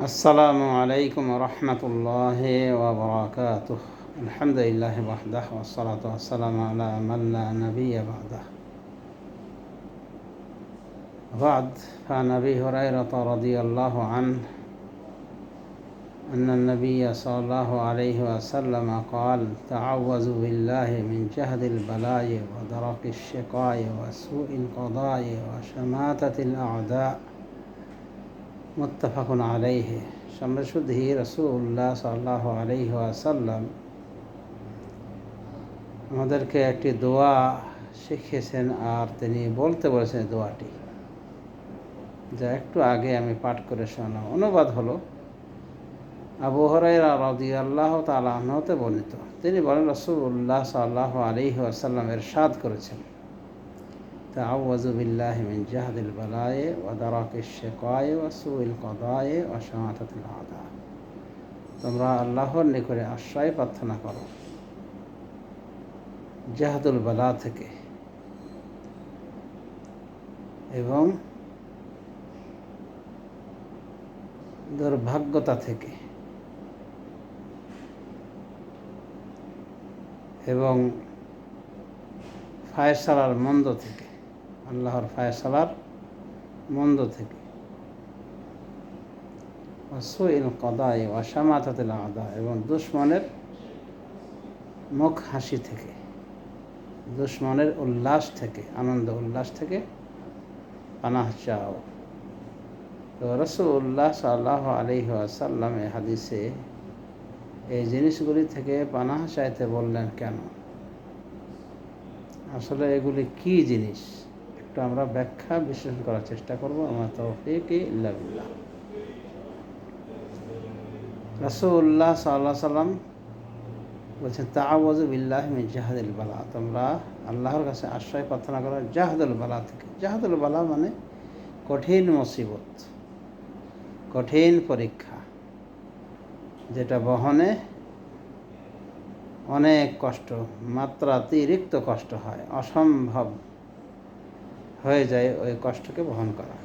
السلام عليكم ورحمة الله وبركاته. الحمد لله وحده والصلاة والسلام على من لا نبي بعده. بعد فعن أبي هريرة رضي الله عنه أن النبي صلى الله عليه وسلم قال تعوذوا بالله من جهد البلاء ودرك الشقاء وسوء القضاء وشماتة الأعداء মুত্তাফাকুন আলাইহে সম্রাসুদ্ধি রসুল্লাহ সাল্লাহ আলাইহি আসাল্লাম আমাদেরকে একটি দোয়া শিখিয়েছেন আর তিনি বলতে বলেছেন দোয়াটি। যা একটু আগে আমি পাঠ করে শোনালাম। অনুবাদ হলো, আবু হরাইরা রদি আল্লাহ তালাহতে বর্ণিত। তিনি বলেন রসুল্লাহ সাল্লাহ আলিহি আসাল্লাম এর সাদ করেছেন। তাআউযু বিল্লাহি মিন জাহদিল বালায়ে ওয়া দারাকিশ শিকায়ে ওয়া সুইল কদায়ে ওয়া তোমরা আল্লাহর নিকটে আশ্রয় প্রার্থনা করো। থেকে। এবং দুর্ভাগ্যতা থেকে। এবং ফায়সালার মন্দ থেকে। আল্লাহর ফায়সালার মন্দ থেকে। কদায় আদা, এবং দুশ্মনের মুখ হাসি থেকে, দুশ্মনের উল্লাস থেকে, আনন্দ উল্লাস থেকে পানাহ চাও। তো রসুল্লাহ সাল্লাহ আলহি আসাল্লাম এ হাদিসে এই জিনিসগুলি থেকে পানাহ চাইতে বললেন কেন? আসলে এগুলি কি জিনিস? একটু আমরা ব্যাখ্যা বিশ্লেষণ করার চেষ্টা করব। আমার তৌফিক ইল্লাবিল্লাহ রাসুল্লাহ সাল্লাহ সাল্লাম বলছেন তাওয়াজু বিল্লাহ মিন জাহাদুল বালা। তোমরা আল্লাহর কাছে আশ্রয় প্রার্থনা করো জাহাদুল বালা থেকে। জাহাদুল বালা মানে কঠিন মুসিবত, কঠিন পরীক্ষা, যেটা বহনে অনেক কষ্ট, মাত্রাতিরিক্ত কষ্ট হয়, অসম্ভব হয়ে যায় ওই কষ্টকে বহন করা।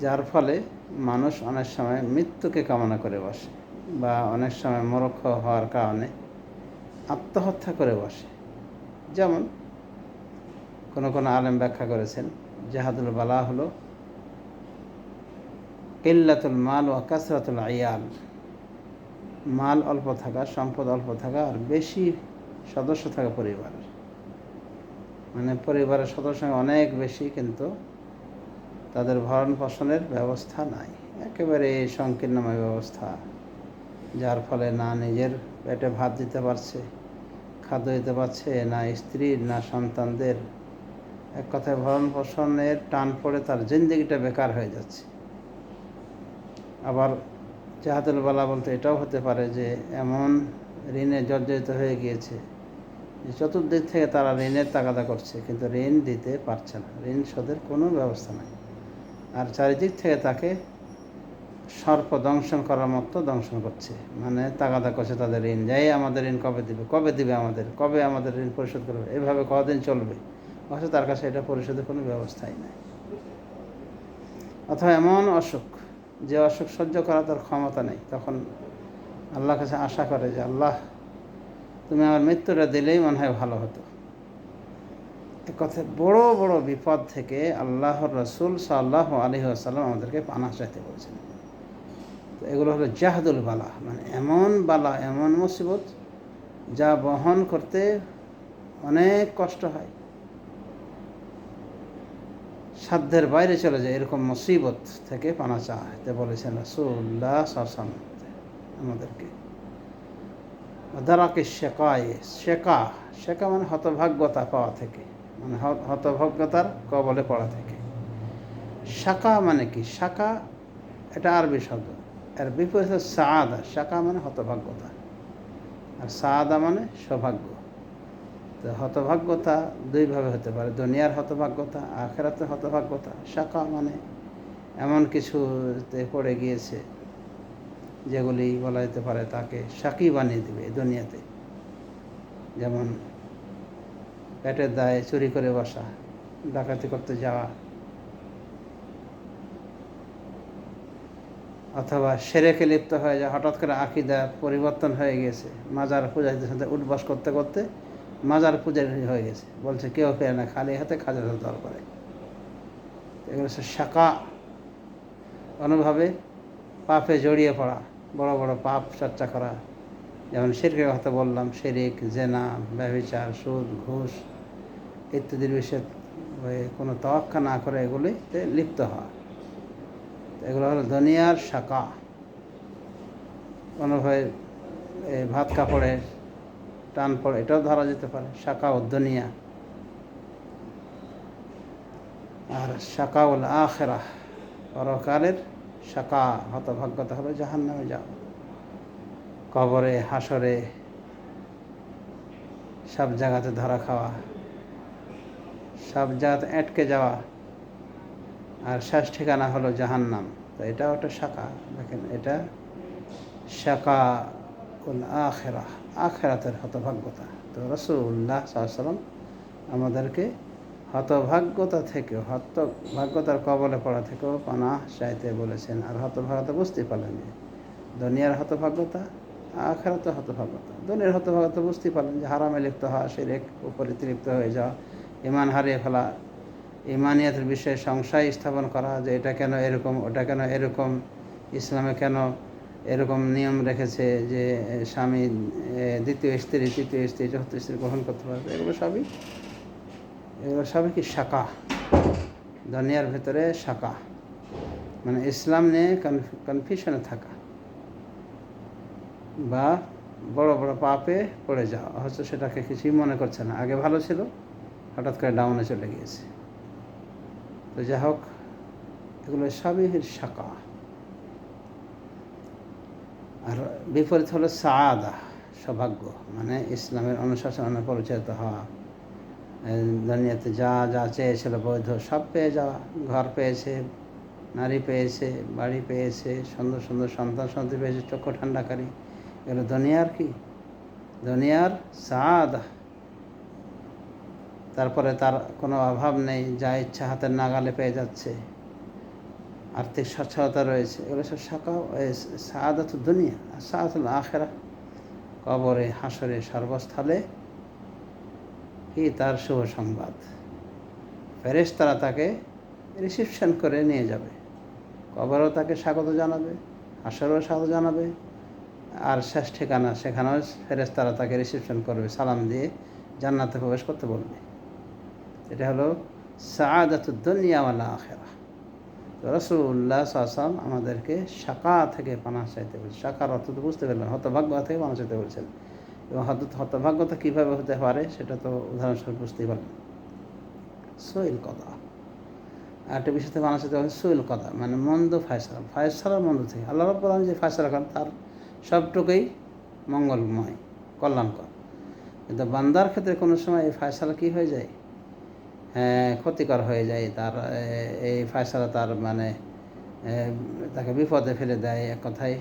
যার ফলে মানুষ অনেক সময় মৃত্যুকে কামনা করে বসে বা অনেক সময় মরক্ষ হওয়ার কারণে আত্মহত্যা করে বসে। যেমন কোনো কোনো আলেম ব্যাখ্যা করেছেন, জাহাদুল বালা হলো কিল্লাতুল মাল ও কাসরাতুল আয়াল। মাল অল্প থাকা, সম্পদ অল্প থাকা আর বেশি সদস্য থাকা পরিবারের। মানে পরিবারের সদস্য অনেক বেশি, কিন্তু তাদের ভরণ পোষণের ব্যবস্থা নাই। একেবারে সংকীর্ণময় ব্যবস্থা, যার ফলে না নিজের পেটে ভাত দিতে পারছে, খাদ্য দিতে পারছে, না স্ত্রীর না সন্তানদের। এক কথায় ভরণ পোষণের টান পড়ে তার জিন্দগিটা বেকার হয়ে যাচ্ছে। আবার জাহাদুল বালা বলতে এটাও হতে পারে যে, এমন ঋণে জর্জরিত হয়ে গিয়েছে চতুর্দিক থেকে তারা ঋণের তাগাদা করছে, কিন্তু ঋণ দিতে পারছে না। ঋণ শোধের কোনো ব্যবস্থা নাই। আর চারিদিক থেকে তাকে সর্প দংশন করার মতো দংশন করছে। মানে তাগাদা করছে তাদের ঋণ যাই আমাদের ঋণ কবে দিবে? কবে দিবে আমাদের? কবে আমাদের ঋণ পরিশোধ করবে? এভাবে কদিন চলবে? অথচ তার কাছে এটা পরিশোধের কোনো ব্যবস্থাই নাই। অথবা এমন অসুখ, যে অসুখ সহ্য করা তার ক্ষমতা নেই, তখন আল্লাহ কাছে আশা করে যে আল্লাহ তুমি আমার মৃত্যুটা দিলেই মনে হয় ভালো হতো। কথা বড় বড় বিপদ থেকে আল্লাহর রসুল সাল্লাহ আলী আসাল্লাম আমাদেরকে পানা চাইতে বলছেন। তো এগুলো হলো জাহাদুল বালা মানে এমন বালা, এমন মুসিবত যা বহন করতে অনেক কষ্ট হয়। সাধ্যের বাইরে চলে যায় এরকম মুসিবত থেকে পানা চাইতে বলেছেন রসুল্লাহ আমাদেরকে। দারাকে শেকায়, শেকা শেকা মানে হতভাগ্যতা পাওয়া থেকে মানে হতভাগ্যতার কবলে পড়া থেকে। শাকা মানে কি? শাকা এটা আরবি শব্দ। এর বিপরীত সাদা, শাকা মানে হতভাগ্যতা। আর সাদা মানে সৌভাগ্য। তো হতভাগ্যতা দুইভাবে হতে পারে, দুনিয়ার হতভাগ্যতা আখেরাতে হতভাগ্যতা। শাকা মানে এমন কিছুতে পড়ে গিয়েছে যেগুলি বলা যেতে পারে তাকে সাকি বানিয়ে দেবে দুনিয়াতে। যেমন পেটের দায়ে চুরি করে বসা, ডাকাতি করতে যাওয়া, অথবা সেরেকে লিপ্ত হয়ে যায় হঠাৎ করে আকিদা পরিবর্তন হয়ে গেছে, মাজার পূজারীদের সাথে উঠবাস করতে করতে মাজার পূজারি হয়ে গেছে। বলছে, কেউ ফেরে না, খালি হাতে খাজার দল করে এগুলো হচ্ছে শাকা অনুভাবে পাপে জড়িয়ে পড়া। বড় বড় পাপ চর্চা করা। যেমন শিরকের কথা বললাম, শিরিক, জেনা ব্যবিচার সুদ, ঘুষ ইত্যাদির বিষয়ে কোনো তওয়াক্কা না করে এগুলিতে লিপ্ত হওয়া। এগুলো হলো দুনিয়ার শাকা। কোনোভাবে এই ভাত কাপড়ে টান পড়ে, এটাও ধরা যেতে পারে ও দুনিয়া। আর শাকাউল আখেরা পরকালের শাকা হতভাগ্যতা হলো জাহান নামে যাও। কবরে, হাসরে, সব জায়গাতে ধরা খাওয়া, সব জায়গাতে আটকে যাওয়া, আর শেষ ঠিকানা হলো জাহান্নাম। তো এটাও একটা শাখা দেখেন, এটা শাখা উল আখেরা আখেরাতের হতভাগ্যতা। তো রসুল্লাহ সাল্লাম আমাদেরকে হতভাগ্যতা থেকে, হতভাগ্যতার কবলে পড়া থেকেও পানা চাইতে বলেছেন। আর হতভাগ্যতা বুঝতে পারলেন দুনিয়ার হতভাগ্যতা আখেরাতে হতভাগ্যতা। দুনিয়ার হতভাগ্যতা বুঝতে পারলেন যে, হারামে লিপ্ত হওয়া সেরেক উপরে তৃপ্ত হয়ে যাওয়া, ইমান হারিয়ে ফেলা, ইমানিয়াতের বিষয়ে সংশয় স্থাপন করা যে, এটা কেন এরকম, ওটা কেন এরকম, ইসলামে কেন এরকম নিয়ম রেখেছে যে, স্বামী দ্বিতীয় স্ত্রী, তৃতীয় স্ত্রী, চতুর্থ স্ত্রী গ্রহণ করতে পারবে? এগুলো সবই এগুলো সবই কি শাখা দুনিয়ার ভেতরে শাখা মানে ইসলাম নিয়ে কনফিউশনে থাকা। বা বড় বড় পাপে পড়ে যাওয়া। হয়তো সেটাকে কিছুই মনে করছে না। আগে ভালো ছিল, হঠাৎ করে ডাউনে চলে গিয়েছে। তো যাই হোক, এগুলো সবই শাখা আর বিপরীত হলো সাদা সৌভাগ্য। মানে ইসলামের অনুশাসনে পরিচালিত হওয়া। দুনিয়াতে যা যা চেয়েছিল বৈধ। সব পেয়ে যাওয়া। ঘর পেয়েছে, নারী পেয়েছে, বাড়ি পেয়েছে, সুন্দর সুন্দর সন্তান সন্ততি পেয়েছে, চক্ষু ঠান্ডাকারী এগুলো দুনিয়ার কি? দুনিয়ার সাদা। তারপরে তার কোনো অভাব নেই, যা ইচ্ছা হাতের নাগালে পেয়ে যাচ্ছে। আর্থিক সচ্ছলতা রয়েছে। এগুলো সব শাখা সাদাত দুনিয়া, আর সাদাতুল আখেরা কবরে হাসরে সর্বস্থলে কি তার শুভ সংবাদ। ফেরেশ তারা তাকে রিসিপশন করে নিয়ে যাবে। কবরও তাকে স্বাগত জানাবে, হাসরেও স্বাগত জানাবে। আর শেষ ঠিকানা সেখানেও ফেরেশ তারা তাকে রিসিপশন করবে, সালাম দিয়ে জান্নাতে প্রবেশ করতে বলবে। এটা হলো সাদাতুদ দুনিয়া ওয়াল আখেরা। রসুল্লাহ সাসাম আমাদেরকে শাকা থেকে পানা চাইতে বলছে শাকার অর্থ তো বুঝতে পারলেন হতভাগ্য থেকে পানা চাইতে বলছেন। এবং হত হতভাগ্যতা কীভাবে হতে পারে সেটা তো উদাহরণস্বরূপ বুঝতেই পারলেন। সইল কথা। একটা বিষয়তে পানা চাইতে হবে সইল কথা মানে মন্দ ফায়সালা। ফায়সালা মন্দ থেকে। আল্লাহ আলম যে ফায়সালা করেন তার সবটুকুই মঙ্গলময় কল্যাণকর। কিন্তু বান্দার ক্ষেত্রে কোনো সময় এই ফায়সালা কী হয়ে যায়? হ্যাঁ, ক্ষতিকর হয়ে যায়। তার এই ফয়সালা তার মানে তাকে বিপদে ফেলে দেয়। এক কথায়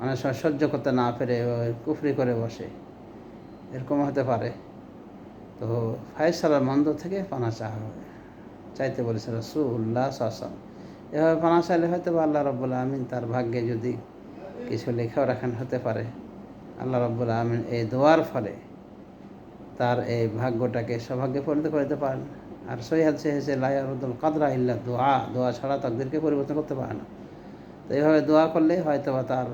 অনেক সময় সহ্য করতে না পেরে কুফরি করে বসে। এরকম হতে পারে। তো ফায়সালার মন্দ থেকে পানা চাওয়া হবে। চাইতে বলেছে রসুল্লাহ সাসাম এভাবে পানা চাইলে হয়তো বা আল্লাহ রব্বুল্লা আমিন তার ভাগ্যে যদি কিছু লেখাও রাখেন হতে পারে। আল্লাহ রব্বুল্লা আমিন এই দোয়ার ফলে তার এই ভাগ্যটাকে সৌভাগ্যে পরিণত করে দিতে পারেন। আর সই হাদিসে হয়েছে লাইয়ারুদ্দুল কাদরা ইল্লা দোয়া। দোয়া ছাড়া তাকদেরকে পরিবর্তন করতে পারে না। তো এইভাবে দোয়া করলে হয়তো বা তার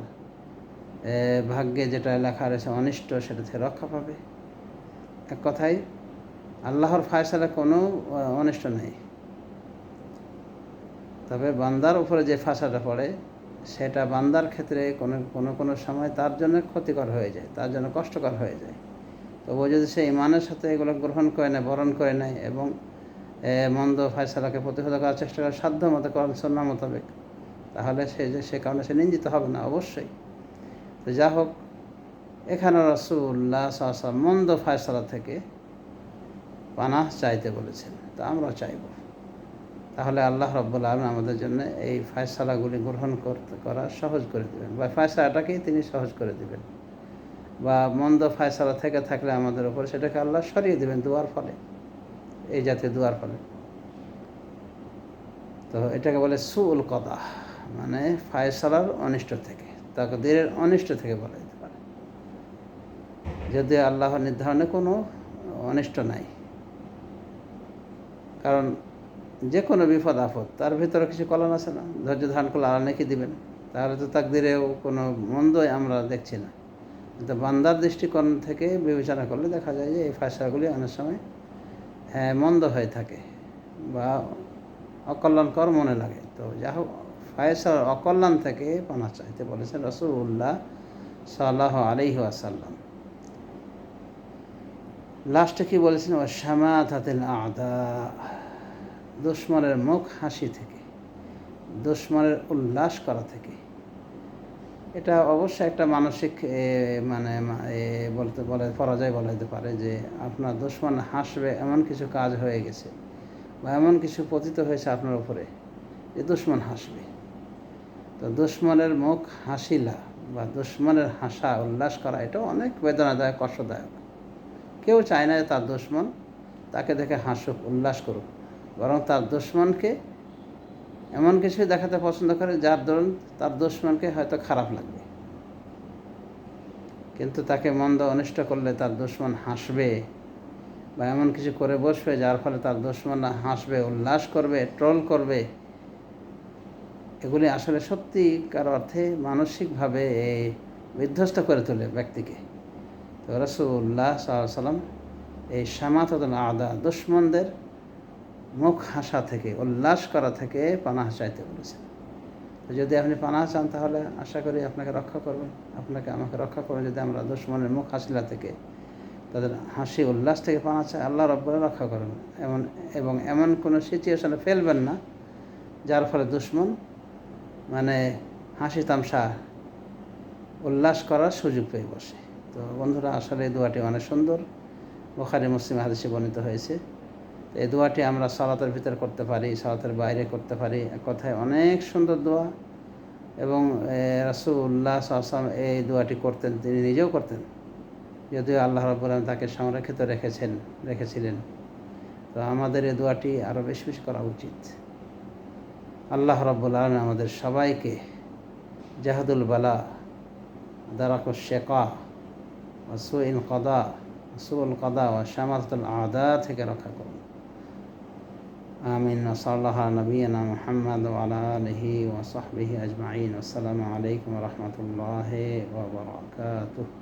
ভাগ্যে যেটা লেখা রয়েছে অনিষ্ট, সেটা থেকে রক্ষা পাবে। এক কথায়, আল্লাহর ফায়সালা কোনো অনিষ্ট নেই। তবে বান্দার উপরে যে ফাঁসাটা পড়ে, সেটা বান্দার ক্ষেত্রে কোনো কোনো কোনো সময় তার জন্য ক্ষতিকর হয়ে যায়, তার জন্য কষ্টকর হয়ে যায়। তবুও যদি সে ইমানের সাথে এগুলো গ্রহণ করে নেয়, বরণ করে নেয় এবং মন্দ ফায়সালাকে প্রতিহত করার চেষ্টা করে সাধ্য মতো করেন সন্না মোতাবেক, তাহলে সে যে, সে কারণে সে নিন্দিত হবে না, অবশ্যই। তো যা হোক, এখানে রসুল্লাহ সাহসাল মন্দ ফায়সালা থেকে পানাহ চাইতে বলেছেন, তো আমরাও চাইব। তাহলে আল্লাহ রব্বুল আলম আমাদের জন্য এই ফায়সালাগুলি গ্রহণ করতে, করা সহজ করে দেবেন। বা ফায়সালাটাকেই তিনি সহজ করে দেবেন। বা মন্দ ফায়সালা থেকে থাকলে আমাদের উপর সেটাকে আল্লাহ সরিয়ে দেবেন দুয়ার ফলে, এই জাতীয় দুয়ার ফলে। তো এটাকে বলে সুল কদা মানে ফায়সালার অনিষ্ট থেকে। তাকদিরের অনিষ্ট থেকে বলা যেতে পারে। যদি আল্লাহর নির্ধারণে কোনো অনিষ্ট নাই। কারণ যে কোনো বিপদ, আপদ, তার ভিতরে কিছু কলন আছে না। ধৈর্য ধারণ করলে আল্লাহ নাকি দিবেন। তাহলে তো তাকদিরেও কোনো মন্দই আমরা দেখছি না। কিন্তু বান্দার দৃষ্টিকোণ থেকে বিবেচনা করলে দেখা যায় যে এই ফাঁসাগুলি অনেক সময় হ্যাঁ মন্দ হয়ে থাকে বা অকল্যাণকর মনে লাগে। তো যা হোক ফায়সাল অকল্যাণ থেকে পানা চাইতে বলেছেন রসুল্লাহ সাল্লাহ আলিহ আসাল্লাম লাস্টে কি বলেছেন? ও শ্যামা তাতিল আদা, দুশ্মনের মুখ হাসি থেকে, দুশ্মনের উল্লাস করা থেকে। এটা অবশ্যই একটা মানসিক মানে বলতে বলে, পরাজয় বলা যেতে পারে যে আপনার দুশ্মন হাসবে, এমন কিছু কাজ হয়ে গেছে বা এমন কিছু পতিত হয়েছে আপনার উপরে যে দুশ্মন হাসবে। তো দুশ্মনের মুখ হাসিলা বা দুশ্মনের হাসা, উল্লাস করা, এটা অনেক বেদনাদায়ক, কষ্টদায়ক। কেউ চায় না যে তার দুশ্মন তাকে দেখে হাসুক, উল্লাস করুক। বরং তার দুশ্মনকে এমন কিছুই দেখাতে পছন্দ করে যার দরুন তার দুশ্মনকে হয়তো খারাপ লাগবে। কিন্তু তাকে মন্দ অনিষ্ট করলে তার দুশ্মন হাসবে বা এমন কিছু করে বসবে যার ফলে তার দুশ্মনরা হাসবে, উল্লাস করবে, ট্রোল করবে। এগুলি আসলে সত্যিকার অর্থে মানসিকভাবে বিধ্বস্ত করে তোলে ব্যক্তিকে। তো রসুল্লাহ সাল্লাম এই সামাতল আদা, দুশ্মনদের মুখ হাসা থেকে, উল্লাস করা থেকে পানাহ চাইতে বলেছেন। যদি আপনি পানাহ চান তাহলে আশা করি আপনাকে রক্ষা করবেন। আপনাকে আমাকে রক্ষা করবেন যদি আমরা দুশ্মনের মুখ হাসিলা থেকে, তাদের হাসি উল্লাস থেকে পানা চাই আল্লাহ রব্বরে রক্ষা করবেন এমন এবং এমন কোনো সিচুয়েশনে ফেলবেন না, যার ফলে দুশ্মন মানে হাসি তামসা, উল্লাস করার সুযোগ পেয়ে বসে। তো বন্ধুরা, আসলে এই দোয়াটি অনেক সুন্দর। বোখারি, মুসলিম হাদিসে বর্ণিত হয়েছে। এই দোয়াটি আমরা সালাতের ভিতরে করতে পারি, সালাতের বাইরে করতে পারি। কথায় অনেক সুন্দর দোয়া। এবং রাসুল্লাহ আসলাম এই দোয়াটি করতেন, তিনি নিজেও করতেন। যদিও আল্লাহ রব্বুল তাকে সংরক্ষিত রেখেছেন, রেখেছিলেন। তো আমাদের এই দোয়াটি আরও বেশি বেশি করা উচিত। আল্লাহ রব্বুল আলম আমাদের সবাইকে জাহাদুল বালা দারাকুল শেকা ও সুইন কদা সুল কদা ও শামাতুল আদা থেকে রক্ষা করুন। আমিন। ওসল্লাহ নবীনা মোহাম্মদ আলহি ওসহবিহি আজমাইন। আসসালামু আলাইকুম রহমতুল্লাহ ওবরাকাতুহ